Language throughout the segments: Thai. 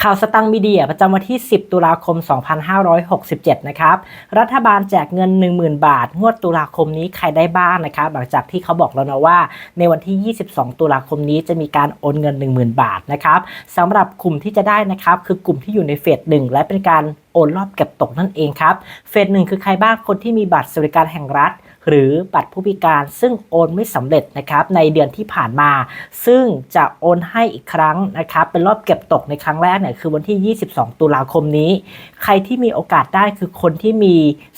ข่าวสตังมีเดียประจำวันที่ 10 ตุลาคม 2567 นะครับ รัฐบาลแจกเงิน 10,000 บาท งวดตุลาคมนี้ใครได้บ้างนะครับ หลังจากที่เขาบอกแล้วนะว่า ในวันที่ 22 ตุลาคมนี้จะมีการโอนเงิน 10,000 บาทนะครับสำหรับกลุ่มที่จะได้นะครับ คือกลุ่มที่อยู่ในเฟสหนึ่งและเป็นการโอนรอบเก็บตกนั่นเองครับ เฟสหนึ่งคือใครบ้างคนที่มีบัตรสวัสดิการแห่งรัฐ หรือบัตรผู้พิการซึ่งโอนไม่สำเร็จนะครับในเดือนที่ผ่านมา ซึ่งจะโอนให้อีกครั้งนะครับเป็นรอบเก็บตกในครั้งแรกเนี่ยคือวันที่ 22 ตุลาคมนี้ ใครที่มีโอกาสได้คือคนที่มี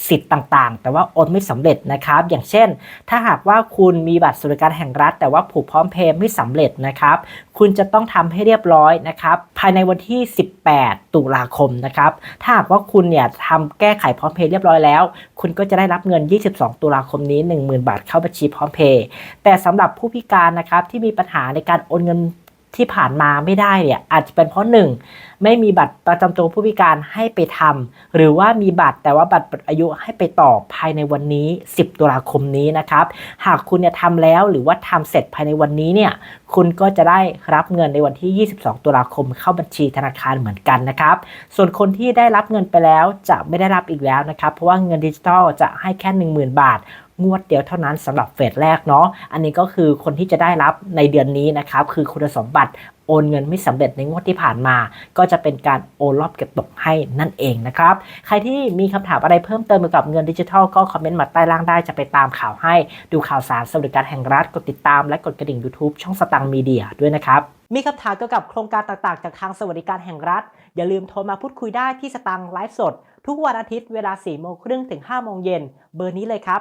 สิทธิ์ต่างๆ แต่ว่าโอนไม่สำเร็จนะครับ อย่างเช่น ถ้าหากว่าคุณมีบัตรสวัสดิการแห่งรัฐ แต่ว่าผูกพร้อมเพย์ไม่สำเร็จนะครับคุณจะต้องทำให้เรียบร้อยนะครับภายในวันที่ 18 ตุลาคมนะครับถ้าหากว่าคุณเนี่ยทำแก้ไขพร้อมเพย์เรียบร้อยแล้ว คุณก็จะได้รับเงิน 22 ตุลาคมนี้ 10,000 บาทเข้าบัญชีพร้อมเพย์แต่สำหรับผู้พิการนะครับที่มีปัญหาในการโอนเงิน ที่ผ่านมาไม่ได้เนี่ยอาจจะเป็นเพราะหนึ่งไม่มีบัตรประจำตัวผู้พิการให้ไปทำหรือว่ามีบัตรแต่ว่าบัตรหมดอายุให้ไปต่อภายในวันนี้ 10 ตุลาคมนี้นะครับ หากคุณเนี่ยทำแล้วหรือว่าทำเสร็จภายในวันนี้เนี่ยคุณก็จะได้รับเงินในวันที่ 22 ตุลาคมเข้าบัญชีธนาคารเหมือนกันนะครับ ส่วนคนที่ได้รับเงินไปแล้วจะไม่ได้รับอีกแล้วนะครับ เพราะว่าเงินดิจิทัลจะให้แค่ 10,000 บาท งวดเดียวเท่านั้นสำหรับเฟสแรกเนาะอันนี้ก็คือคนที่จะได้รับในเดือนนี้นะครับคือคุณสมบัติโอนเงินไม่สำเร็จในงวดที่ผ่านมา ก็จะเป็นการโอนรอบเก็บตกให้นั่นเองนะครับ ใครที่มีคำถามอะไรเพิ่มเติมเกี่ยวกับเงินดิจิทัลก็คอมเมนต์มาใต้ล่างได้จะไปตามข่าวให้ ดูข่าวสารสวัสดิการแห่งรัฐกดติดตามและกดกระดิ่ง YouTube ช่องสตังมีเดียด้วยนะครับ มีคำถามเกี่ยวกับโครงการต่างๆ จากทางสวัสดิการแห่งรัฐ อย่าลืมโทรมาพูดคุยได้ที่สตังไลฟ์สด ทุกวันอาทิตย์เวลา4โมงครึ่งถึง5โมงเย็นเบอร์นี้เลยครับ